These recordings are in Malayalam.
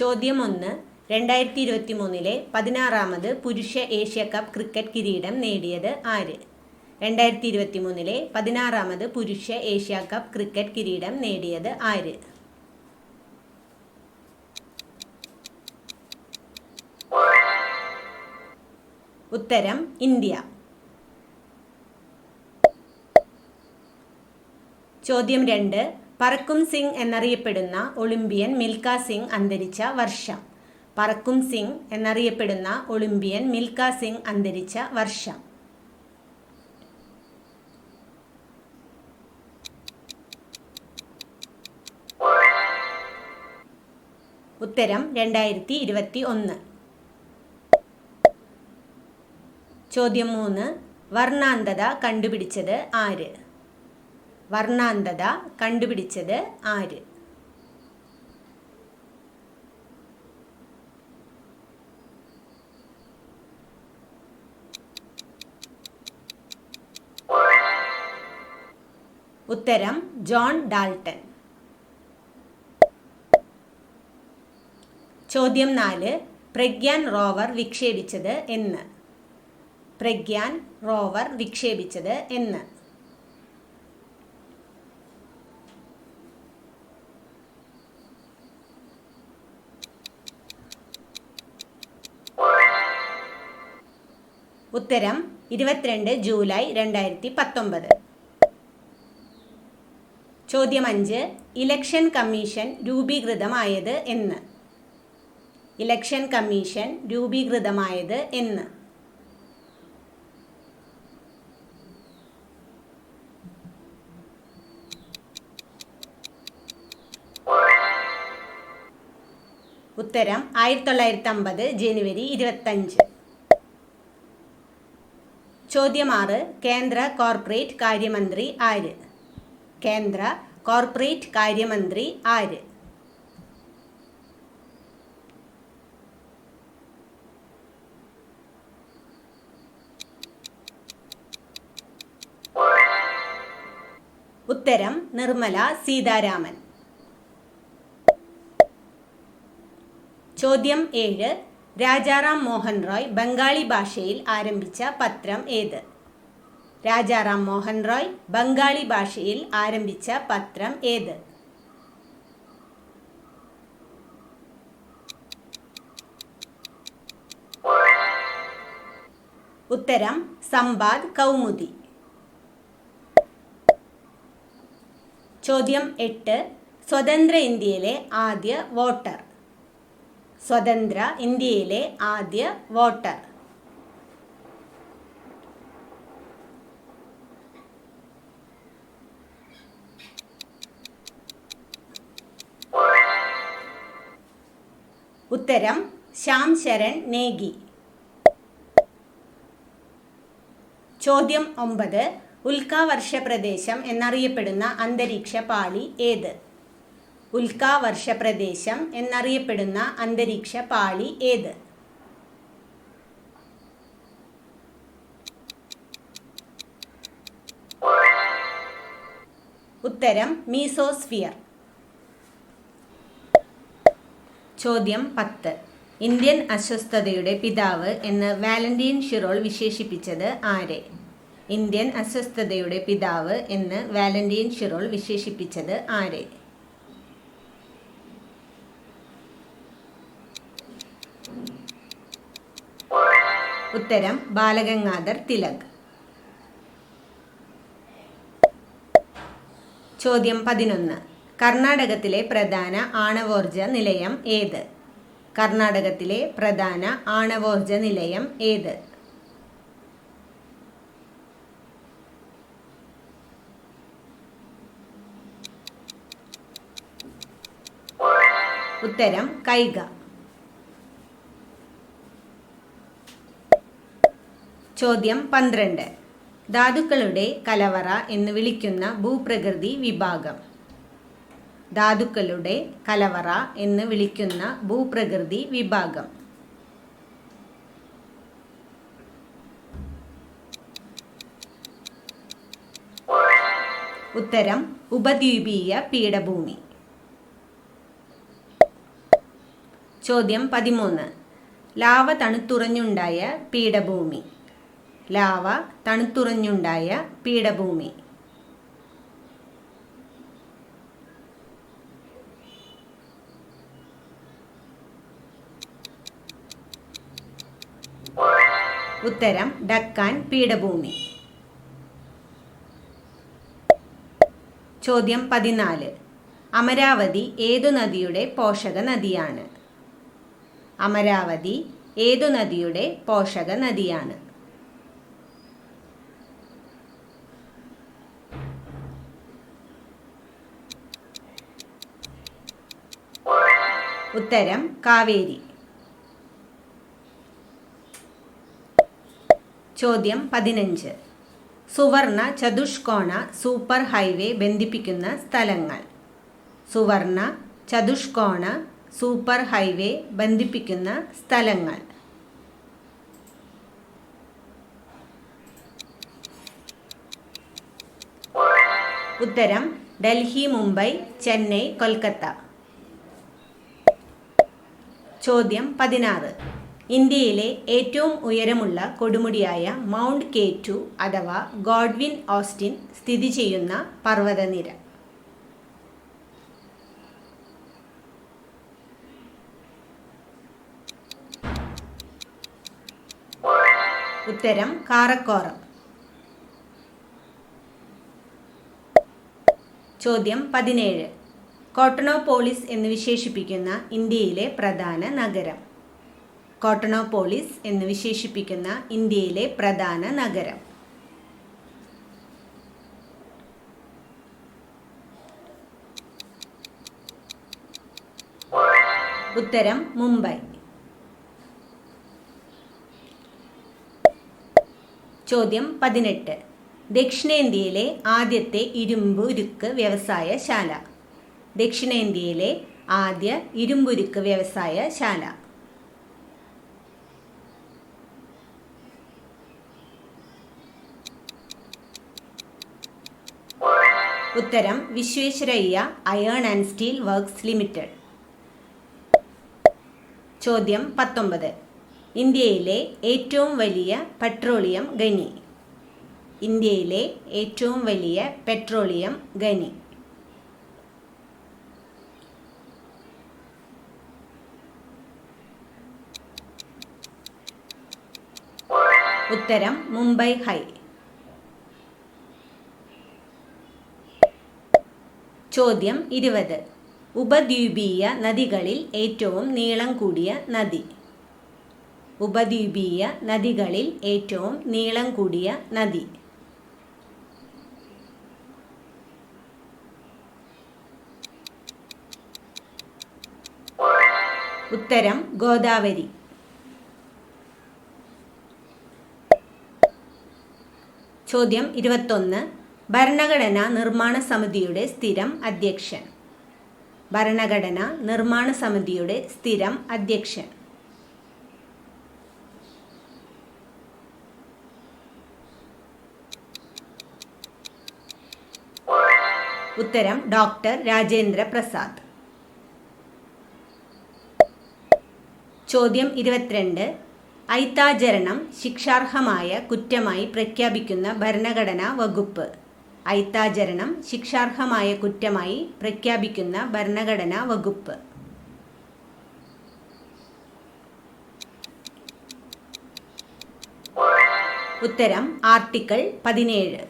ചോദ്യം ഒന്ന് രണ്ടായിരത്തി ഇരുപത്തി മൂന്നിലെ പതിനാറാമത് പുരുഷ ഏഷ്യ കപ്പ് ക്രിക്കറ്റ് കിരീടം നേടിയത് ആര്? രണ്ടായിരത്തി ഇരുപത്തി മൂന്നിലെ പതിനാറാമത് പുരുഷ ഏഷ്യ കപ്പ് ക്രിക്കറ്റ് കിരീടം നേടിയത് ആര്? ഉത്തരം ഇന്ത്യ. ചോദ്യം രണ്ട് പറക്കും സിംഗ് എന്നറിയപ്പെടുന്ന ഒളിമ്പിയൻ മിൽഖ സിംഗ് അന്തരിച്ച വർഷം. പറക്കും സിംഗ് എന്നറിയപ്പെടുന്ന ഒളിമ്പിയൻ മിൽഖ സിംഗ് അന്തരിച്ച വർഷം. ഉത്തരം രണ്ടായിരത്തി ഇരുപത്തി ഒന്ന് ചോദ്യം മൂന്ന്. വർണാന്തത കണ്ടുപിടിച്ചത് ആര്? വർണാന്തത കണ്ടുപിടിച്ചത് ആര്? ഉത്തരം ജോൺ ഡാൾട്ടൺ ചോദ്യം നാല് പ്രഗ്യാൻ റോവർ വിക്ഷേപിച്ചത് എന്ന്. പ്രഗ്യാൻ റോവർ വിക്ഷേപിച്ചത് എന്ന്. ഉത്തരം ഇരുപത്തിരണ്ട് ജൂലൈ രണ്ടായിരത്തി പത്തൊമ്പത് ചോദ്യം അഞ്ച് ഇലക്ഷൻ കമ്മീഷൻ രൂപീകൃതമായത് എന്ന്. ഇലക്ഷൻ കമ്മീഷൻ രൂപീകൃതമായത് എന്ന്. ഉത്തരം ആയിരത്തി തൊള്ളായിരത്തി അമ്പത് ജനുവരി ഇരുപത്തഞ്ച്. ചോദ്യം ആറ് കേന്ദ്ര കോർപ്പറേറ്റ് കാര്യമന്ത്രി ആര്? കേന്ദ്ര കോർപ്പറേറ്റ് കാര്യമന്ത്രി ആര്? ഉത്തരം നിർമ്മല സീതാരാമൻ. ചോദ്യം ഏഴ്. രാജാറാം മോഹൻ റോയ് ബംഗാളി ഭാഷയിൽ ആരംഭിച്ച പത്രം ഏത്? രാജാറാം മോഹൻ റോയ് ബംഗാളി ഭാഷയിൽ ആരംഭിച്ച പത്രം ഏത്? ഉത്തരം സംവാദ് കൗമുദി. ചോദ്യം എട്ട് സ്വതന്ത്ര ഇന്ത്യയിലെ ആദ്യ വോട്ടർ. സ്വതന്ത്ര ഇന്ത്യയിലെ ആദ്യ വോട്ടർ. ഉത്തരം ശ്യാം ശരൺ നേഗി. ചോദ്യം ഒമ്പത് ഉൽക്കാവർഷ പ്രദേശം എന്നറിയപ്പെടുന്ന അന്തരീക്ഷ പാളി ഏത്? ഉൽക്കാവർഷ പ്രദേശം എന്നറിയപ്പെടുന്ന അന്തരീക്ഷ പാളി ഏത്? ഉത്തരം മീസോസ്ഫിയർ. ചോദ്യം പത്ത്. ഇന്ത്യൻ അസ്വസ്ഥതയുടെ പിതാവ് എന്ന് വാലന്റീൻ ഷിറോൾ വിശേഷിപ്പിച്ചത് ആരെ? ഇന്ത്യൻ അസ്വസ്ഥതയുടെ പിതാവ് എന്ന് വാലന്റീൻ ഷിറോൾ വിശേഷിപ്പിച്ചത് ആരെ? ഉത്തരം ബാലഗംഗാധർ തിലക്. ചോദ്യം പതിനൊന്ന്. കർണാടകത്തിലെ പ്രധാന ആണവോർജ നിലയം ഏത്? കർണാടകത്തിലെ പ്രധാന ആണവോർജ നിലയം ഏത്? ഉത്തരം കൈഗ. ചോദ്യം പന്ത്രണ്ട്. ധാതുക്കളുടെ കലവറ എന്ന് വിളിക്കുന്ന ഭൂപ്രകൃതി വിഭാഗം. ധാതുക്കളുടെ കലവറ എന്ന് വിളിക്കുന്ന ഭൂപ്രകൃതി വിഭാഗം. ഉത്തരം ഉപദ്വീപീയ പീഠഭൂമി. ചോദ്യം പതിമൂന്ന്. ലാവ തണുത്തുറഞ്ഞുണ്ടായ പീഠഭൂമി. ലാവ തണുത്തുറഞ്ഞുണ്ടായ പീഠഭൂമി. ഉത്തരം ഡക്കാൻ പീഠഭൂമി. ചോദ്യം പതിനാല്. അമരാവതി ഏതു നദിയുടെ പോഷക നദിയാണ്? അമരാവതി ഏതു നദിയുടെ പോഷക നദിയാണ്? ഉത്തരം കാവേരി. ചോദ്യം പതിനഞ്ച്. സുവർണ ചതുഷ്കോണ സൂപ്പർ ഹൈവേ ബന്ധിപ്പിക്കുന്ന സ്ഥലങ്ങൾ. സുവർണ ചതുഷ്കോണ സൂപ്പർ ഹൈവേ ബന്ധിപ്പിക്കുന്ന സ്ഥലങ്ങൾ. ഉത്തരം ഡൽഹി മുംബൈ ചെന്നൈ കൊൽക്കത്ത. ചോദ്യം പതിനാറ്. ഇന്ത്യയിലെ ഏറ്റവും ഉയരമുള്ള കൊടുമുടിയായ മൗണ്ട് കെ ടു അഥവാ ഗോഡ്വിൻ ഓസ്റ്റിൻ സ്ഥിതി ചെയ്യുന്ന പർവതനിര. ഉത്തരം കാറക്കോറം ചോദ്യം പതിനേഴ്. കോട്ടണോപോളിസ് എന്ന് വിശേഷിപ്പിക്കുന്ന ഇന്ത്യയിലെ പ്രധാന നഗരം. കോട്ടണോപോളിസ് എന്ന് വിശേഷിപ്പിക്കുന്ന ഇന്ത്യയിലെ പ്രധാന നഗരം. ഉത്തരം മുംബൈ. ചോദ്യം പതിനെട്ട്. ദക്ഷിണേന്ത്യയിലെ ആദ്യത്തെ ഇരുമ്പുരുക്ക് വ്യവസായശാല. ദക്ഷിണേന്ത്യയിലെ ആദ്യ ഇരുമ്പുരുക്ക് വ്യവസായ ശാല. ഉത്തരം Visvesvaraya iron and steel works limited ചോദ്യം പത്തൊമ്പത്. ഇന്ത്യയിലെ ഏറ്റവും വലിയ പെട്രോളിയം ഖനി. ഇന്ത്യയിലെ ഏറ്റവും വലിയ പെട്രോളിയം ഖനി. ഉത്തരം മുംബൈ ഹൈ. ചോദ്യം ഇരുപത്. ഉപദ്വീപീയ നദികളിൽ ഏറ്റവും നീളം കൂടിയ നദി. ഉപദ്വീപീയ നദികളിൽ ഏറ്റവും നീളം കൂടിയ നദി. ഉത്തരം ഗോദാവരി. ചോദ്യം ഇരുപത്തൊന്ന്. ഭരണഘടനാ നിർമ്മാണ സമിതിയുടെ സ്ഥിരം അധ്യക്ഷൻ. ഭരണഘടന നിർമ്മാണ സമിതിയുടെ സ്ഥിരം അധ്യക്ഷൻ. ഉത്തരം ഡോക്ടർ രാജേന്ദ്ര പ്രസാദ്. ചോദ്യം ഇരുപത്തിരണ്ട്. ഐത്താചരണം ശിക്ഷാർഹമായ കുറ്റമായി പ്രഖ്യാപിക്കുന്ന ഭരണഘടനാ വകുപ്പ്. ഐത്താചരണം ശിക്ഷാർഹമായ കുറ്റമായി പ്രഖ്യാപിക്കുന്ന ഭരണഘടനാ വകുപ്പ്. ഉത്തരം ആർട്ടിക്കിൾ പതിനേഴ്.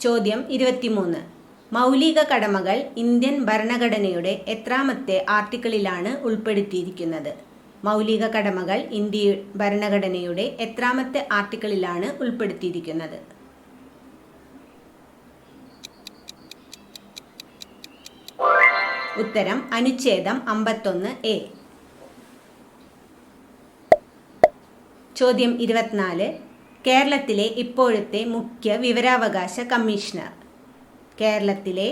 ചോദ്യം ഇരുപത്തിമൂന്ന്. മൗലിക കടമകൾ ഇന്ത്യൻ ഭരണഘടനയുടെ എത്രാമത്തെ ആർട്ടിക്കിളിലാണ് ഉൾപ്പെടുത്തിയിരിക്കുന്നത്. മൗലിക കടമകൾ ഇന്ത്യ ഭരണഘടനയുടെ എത്രാമത്തെ ആർട്ടിക്കിളിലാണ് ഉൾപ്പെടുത്തിയിരിക്കുന്നത്. ഉത്തരം അനുച്ഛേദം അമ്പത്തൊന്ന് എ. ചോദ്യം ഇരുപത്തിനാല്. കേരളത്തിലെ ഇപ്പോഴത്തെ മുഖ്യ വിവരാവകാശ കമ്മീഷണർ. കേരളത്തിലെ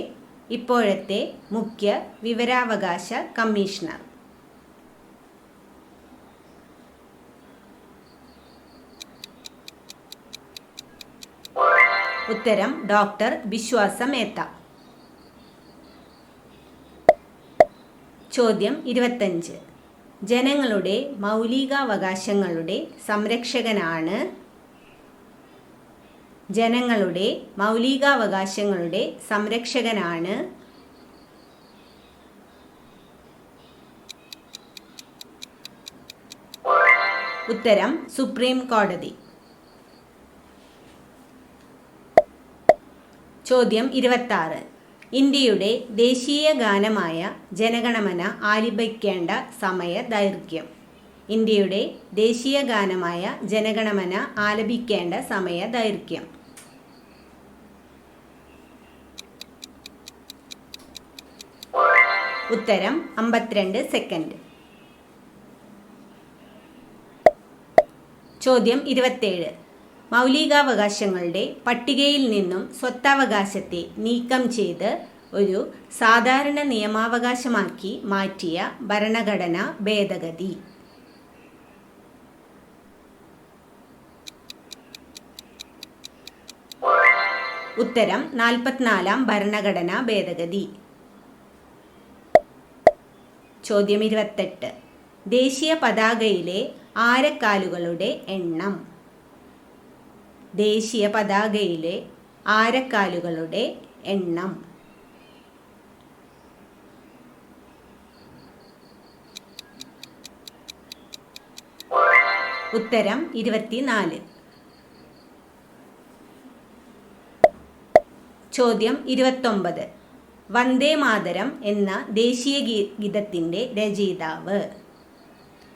ഇപ്പോഴത്തെ മുഖ്യ വിവരാവകാശ കമ്മീഷണർ. ഉത്തരം ഡോക്ടർ വിശ്വാസ മേത്ത. ചോദ്യം ഇരുപത്തഞ്ച്. ജനങ്ങളുടെ മൗലികാവകാശങ്ങളുടെ സംരക്ഷകനാണ് ജനങ്ങളുടെ മൗലികാവകാശങ്ങളുടെ സംരക്ഷകനാണ് ഉത്തരം സുപ്രീം കോടതി. ചോദ്യം ഇരുപത്തി ഇന്ത്യയുടെ ദേശീയ ഗാനമായ ജനഗണമന ആലപിക്കേണ്ട സമയ ദൈർഘ്യം. ഇന്ത്യയുടെ ദേശീയ ഗാനമായ ജനഗണമന ആലപിക്കേണ്ട സമയ ദൈർഘ്യം. ഉത്തരം അമ്പത്തിരണ്ട് സെക്കൻഡ് ചോദ്യം ഇരുപത്തേഴ് മൗലികാവകാശങ്ങളുടെ പട്ടികയിൽ നിന്നും സ്വത്തവകാശത്തെ നീക്കം ചെയ്ത് ഒരു സാധാരണ നിയമാവകാശമാക്കി മാറ്റിയ ഭരണഘടന ഭേദഗതി. ഉത്തരം നാൽപ്പത്തിനാലാം ഭരണഘടനാ ഭേദഗതി. ചോദ്യം ഇരുപത്തെട്ട്. ദേശീയ പതാകയിലെ ആരക്കാലുകളുടെ എണ്ണം. ദേശീയ പതാകയിലെ ആരക്കാലുകളുടെ എണ്ണം. ഉത്തരം ഇരുപത്തിനാല്. ചോദ്യം ഇരുപത്തൊമ്പത്. വന്ദേ മാതരം എന്ന ദേശീയ ഗീതത്തിന്റെ രചയിതാവ്.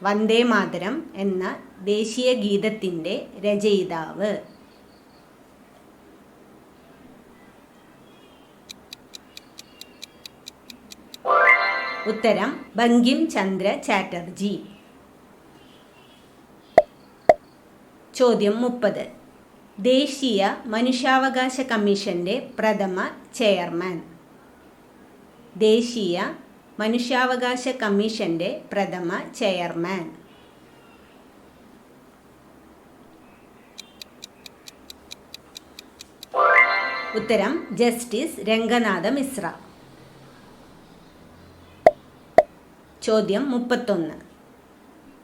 വന്ദേ മാതരം എന്ന ദേശീയ ഗീതത്തിന്റെ രചയിതാവ്. ഉത്തരം ബങ്കിം ചന്ദ്ര ചാറ്റർജി. ചോദ്യം മുപ്പത്. ദേശീയ മനുഷ്യാവകാശ കമ്മീഷന്റെ പ്രഥമ ചെയർമാൻ. ദേശീയ മനുഷ്യാവകാശ കമ്മീഷന്റെ പ്രഥമ ചെയർമാൻ. ഉത്തരം ജസ്റ്റിസ് രംഗനാഥ മിശ്ര. ചോദ്യം മുപ്പത്തൊന്ന്.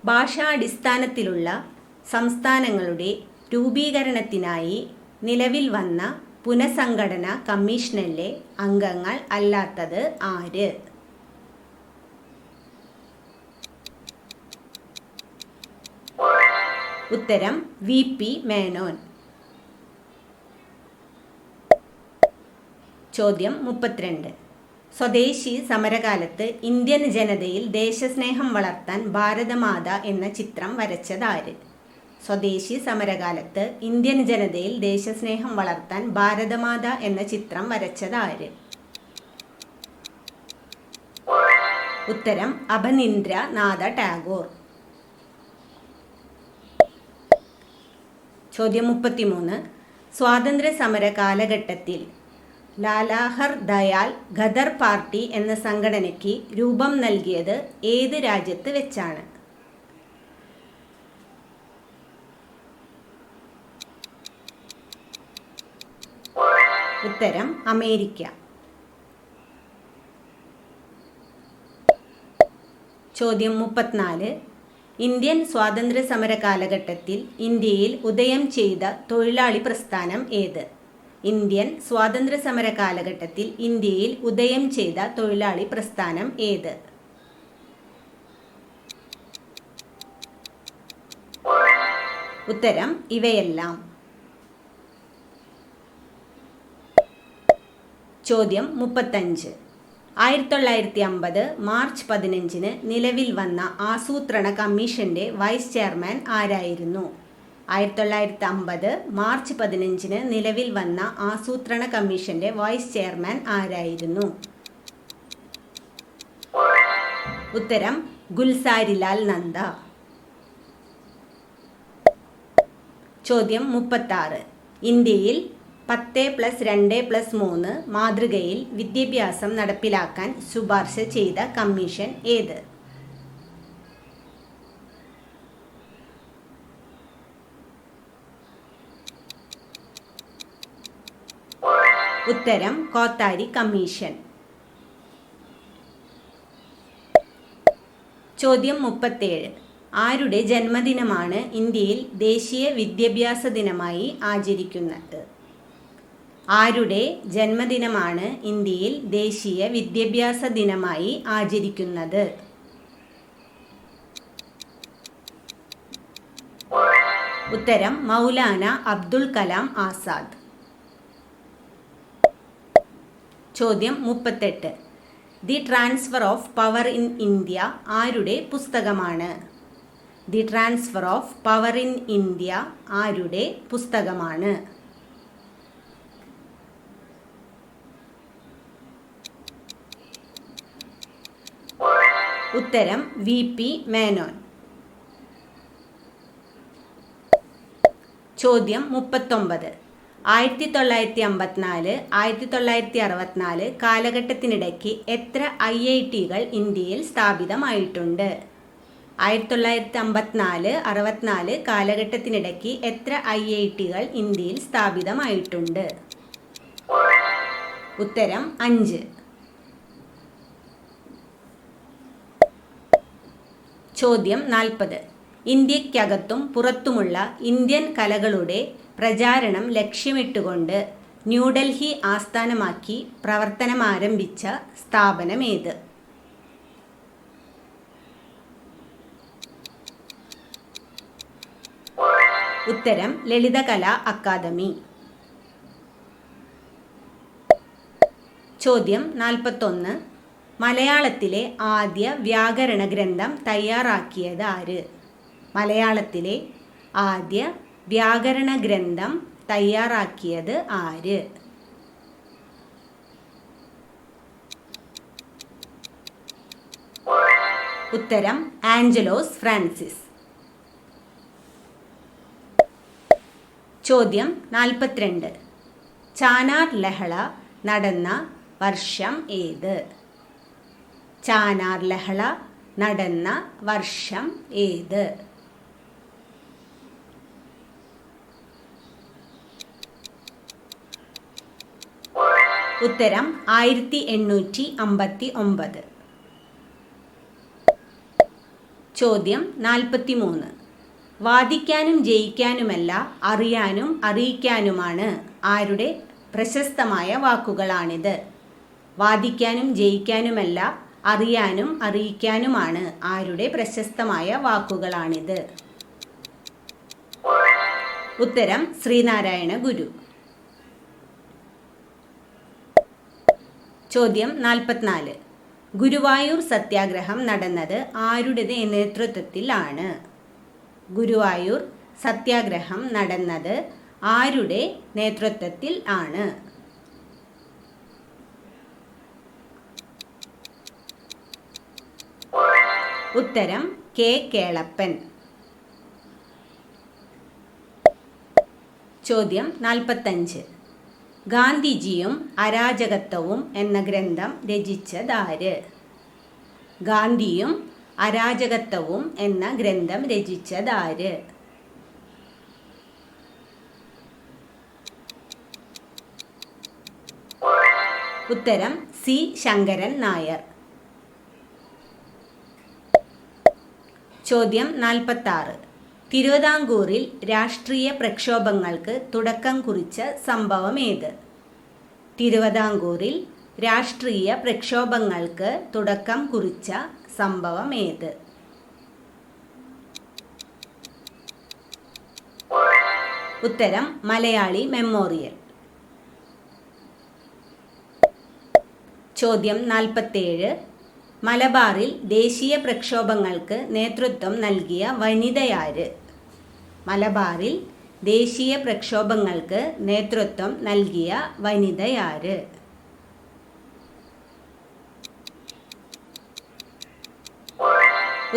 ഭാഷാടിസ്ഥാനത്തിലുള്ള സംസ്ഥാനങ്ങളുടെ രൂപീകരണത്തിനായി നിലവിൽ വന്ന പുനഃസംഘടന കമ്മീഷനിലെ അംഗങ്ങൾ അല്ലാത്തത് ആര്? ഉത്തരം വി. പി. മേനോൻ. ചോദ്യം മുപ്പത്തിരണ്ട്. സ്വദേശി സമരകാലത്ത് ഇന്ത്യൻ ജനതയിൽ ദേശസ്നേഹം വളർത്താൻ ഭാരതമാത എന്ന ചിത്രം വരച്ചതാര്? സ്വദേശി സമരകാലത്ത് ഇന്ത്യൻ ജനതയിൽ ദേശസ്നേഹം വളർത്താൻ ഭാരതമാത എന്ന ചിത്രം വരച്ചതാര്? ഉത്തരം അഭനീന്ദ്ര നാഥ ടാഗോർ. ചോദ്യം മുപ്പത്തിമൂന്ന്. സ്വാതന്ത്ര്യ സമര കാലഘട്ടത്തിൽ ലാലാഹർ ദയാൽ ഖദർ പാർട്ടി എന്ന സംഘടനയ്ക്ക് രൂപം നൽകിയത് ഏത് രാജ്യത്ത് വെച്ചാണ്? ഉത്തരം അമേരിക്ക. ചോദ്യം മുപ്പത്തിനാല്. ഇന്ത്യൻ സ്വാതന്ത്ര്യ സമര കാലഘട്ടത്തിൽ ഇന്ത്യയിൽ ഉദയം ചെയ്ത തൊഴിലാളി പ്രസ്ഥാനം ഏത്? ഇന്ത്യൻ സ്വാതന്ത്ര്യ സമര കാലഘട്ടത്തിൽ ഇന്ത്യയിൽ ഉദയം ചെയ്ത തൊഴിലാളി പ്രസ്ഥാനം ഏത്? ഉത്തരം ഇവയെല്ലാം. ചോദ്യം മുപ്പത്തഞ്ച്. ആയിരത്തി തൊള്ളായിരത്തി അമ്പത് മാർച്ച് പതിനഞ്ചിന് നിലവിൽ വന്ന ആസൂത്രണ കമ്മീഷന്റെ വൈസ് ചെയർമാൻ ആരായിരുന്നു? ആയിരത്തി തൊള്ളായിരത്തി അമ്പത് മാർച്ച് പതിനഞ്ചിന് നിലവിൽ വന്ന ആസൂത്രണ കമ്മീഷന്റെ വൈസ് ചെയർമാൻ ആരായിരുന്നു? ഉത്തരം ഗുൽസാരിലാൽ നന്ദ. ചോദ്യം മുപ്പത്താറ്. ഇന്ത്യയിൽ പത്ത് പ്ലസ് രണ്ട് പ്ലസ് മൂന്ന് മാതൃകയിൽ വിദ്യാഭ്യാസം നടപ്പിലാക്കാൻ ശുപാർശ ചെയ്ത കമ്മീഷൻ ഏത്? ഉത്തരം കോത്താരി കമ്മീഷൻ. ചോദ്യം മുപ്പത്തേഴ്. ആരുടെ ജന്മദിനമാണ് ഇന്ത്യയിൽ ദേശീയ വിദ്യാഭ്യാസ ദിനമായി ആചരിക്കുന്നത്? ആരുടെ ജന്മദിനമാണ് ഇന്ത്യയിൽ ദേശീയ വിദ്യാഭ്യാസ ദിനമായി ആചരിക്കുന്നത്? ഉത്തരം മൗലാന അബ്ദുൽ കലാം ആസാദ്. ചോദ്യം മുപ്പത്തെട്ട്. The transfer of power in India ആരുടെ പുസ്തകമാണ്? The transfer of power in India ആരുടെ പുസ്തകമാണ്? ഉത്തരം വി പി മേനോൻ. ചോദ്യം മുപ്പത്തൊമ്പത്. ആയിരത്തി തൊള്ളായിരത്തി അമ്പത്തിനാല് ആയിരത്തി തൊള്ളായിരത്തി അറുപത്തിനാല് കാലഘട്ടത്തിനിടയ്ക്ക് എത്ര ഐ ഐ ടികൾ ഇന്ത്യയിൽ സ്ഥാപിതമായിട്ടുണ്ട്? ആയിരത്തി തൊള്ളായിരത്തി അമ്പത്തിനാല് അറുപത്തിനാല് കാലഘട്ടത്തിനിടയ്ക്ക് എത്ര ഐ ഐ ടികൾ ഇന്ത്യയിൽ സ്ഥാപിതമായിട്ടുണ്ട്? ഉത്തരം അഞ്ച്. ചോദ്യം നാൽപ്പത്. ഇന്ത്യക്കകത്തും പുറത്തുമുള്ള ഇന്ത്യൻ കലകളുടെ പ്രചാരണം ലക്ഷ്യമിട്ടുകൊണ്ട് ന്യൂഡൽഹി ആസ്ഥാനമാക്കി പ്രവർത്തനമാരംഭിച്ച സ്ഥാപനമേത്? ഉത്തരം ലളിതകലാ അക്കാദമി. ചോദ്യം നാൽപ്പത്തൊന്ന്. മലയാളത്തിലെ ആദ്യ വ്യാകരണ ഗ്രന്ഥം തയ്യാറാക്കിയത് ആര്? മലയാളത്തിലെ ആദ്യ വ്യാകരണ ഗ്രന്ഥം തയ്യാറാക്കിയത് ആര്? ഉത്തരം ആഞ്ചലോസ് ഫ്രാൻസിസ്. ചോദ്യം നാൽപ്പത്തിരണ്ട്. ചാനാർ ലഹള നടന്ന വർഷം ഏത്? ചാനാർ ലഹള നടന്ന വർഷം ഏത്? ഉത്തരം ആയിരത്തി എണ്ണൂറ്റി അമ്പത്തി ഒമ്പത് ചോദ്യം നാൽപ്പത്തി മൂന്ന് വാദിക്കാനും ജയിക്കാനുമല്ല അറിയാനും അറിയിക്കാനുമാണ്. ആരുടെ പ്രശസ്തമായ വാക്കുകളാണിത്? വാദിക്കാനും ജയിക്കാനുമല്ല അറിയാനും അറിയിക്കാനുമാണ് ആരുടെ പ്രശസ്തമായ വാക്കുകളാണിത്. ഉത്തരം ശ്രീനാരായണ ഗുരു. ചോദ്യം നാൽപ്പത്തിനാല്. ഗുരുവായൂർ സത്യാഗ്രഹം നടന്നത് ആരുടെ നേതൃത്വത്തിലാണ്? ഗുരുവായൂർ സത്യാഗ്രഹം നടന്നത് ആരുടെ നേതൃത്വത്തിൽ ആണ്? ഉത്തരം കെ കേളപ്പൻ. ചോദ്യം നാൽപ്പത്തഞ്ച്. ഗാന്ധിജിയും അരാജകത്വവും എന്ന ഗ്രന്ഥം രചിച്ചതാര്? ഗാന്ധിയും അരാജകത്വവും എന്ന ഗ്രന്ഥം രചിച്ചതാര്? ഉത്തരം സി ശങ്കരൻ നായർ. ചോദ്യം നാൽപ്പത്തി ആറ് തിരുവിതാംകൂറിൽ രാഷ്ട്രീയ പ്രക്ഷോഭങ്ങൾക്ക് തുടക്കം കുറിച്ച സംഭവം ഏത് തിരുവിതാംകൂറിൽ രാഷ്ട്രീയ പ്രക്ഷോഭങ്ങൾക്ക് തുടക്കം കുറിച്ച സംഭവം ഏത് ഉത്തരം മലയാളി മെമ്മോറിയൽ. ചോദ്യം നാൽപ്പത്തേഴ്. മലബാറിൽ ദേശീയ പ്രക്ഷോഭങ്ങൾക്ക് നേതൃത്വം നൽകിയ വനിതയാര്? മലബാറിൽ ദേശീയ പ്രക്ഷോഭങ്ങൾക്ക് നേതൃത്വം നൽകിയ വനിതയാര്?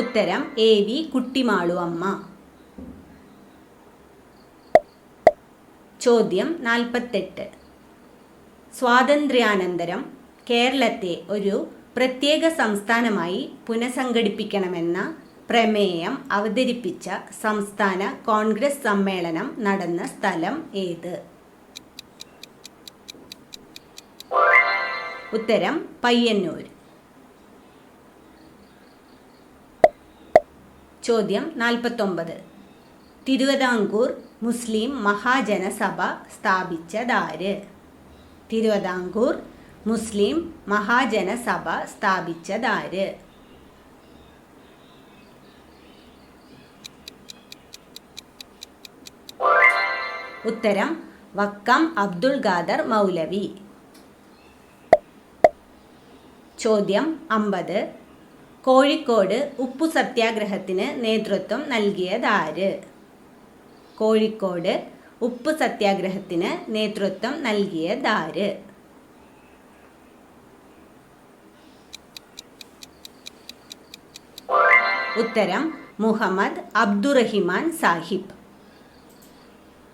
ഉത്തരം എ വി കുട്ടിമാളു അമ്മ ചോദ്യം നാൽപ്പത്തെട്ട്. സ്വാതന്ത്ര്യാനന്തരം കേരളത്തെ ഒരു പ്രത്യേക സംസ്ഥാനമായി പുനഃസംഘടിപ്പിക്കണമെന്ന പ്രമേയം അവതരിപ്പിച്ച സംസ്ഥാന കോൺഗ്രസ് സമ്മേളനം നടന്ന സ്ഥലം ഏത്? ഉത്തരം പയ്യന്നൂർ. ചോദ്യം നാൽപ്പത്തൊമ്പത്. തിരുവിതാംകൂർ മുസ്ലിം മഹാജനസഭ സ്ഥാപിച്ചതാര് തിരുവിതാംകൂർ മുസ്ലിം മഹാജനസഭ സ്ഥാപിച്ചതാര്? ഉത്തരം വക്കം അബ്ദുൾ ഖാദർ മൗലവി. ചോദ്യം അമ്പത്. കോഴിക്കോട് ഉപ്പു സത്യാഗ്രഹത്തിന് നേതൃത്വം നൽകിയതാര്? കോഴിക്കോട് ഉപ്പ് സത്യാഗ്രഹത്തിന് നേതൃത്വം നൽകിയതാര്? ഉത്തരം മുഹമ്മദ് അബ്ദുറഹിമാൻ സാഹിബ്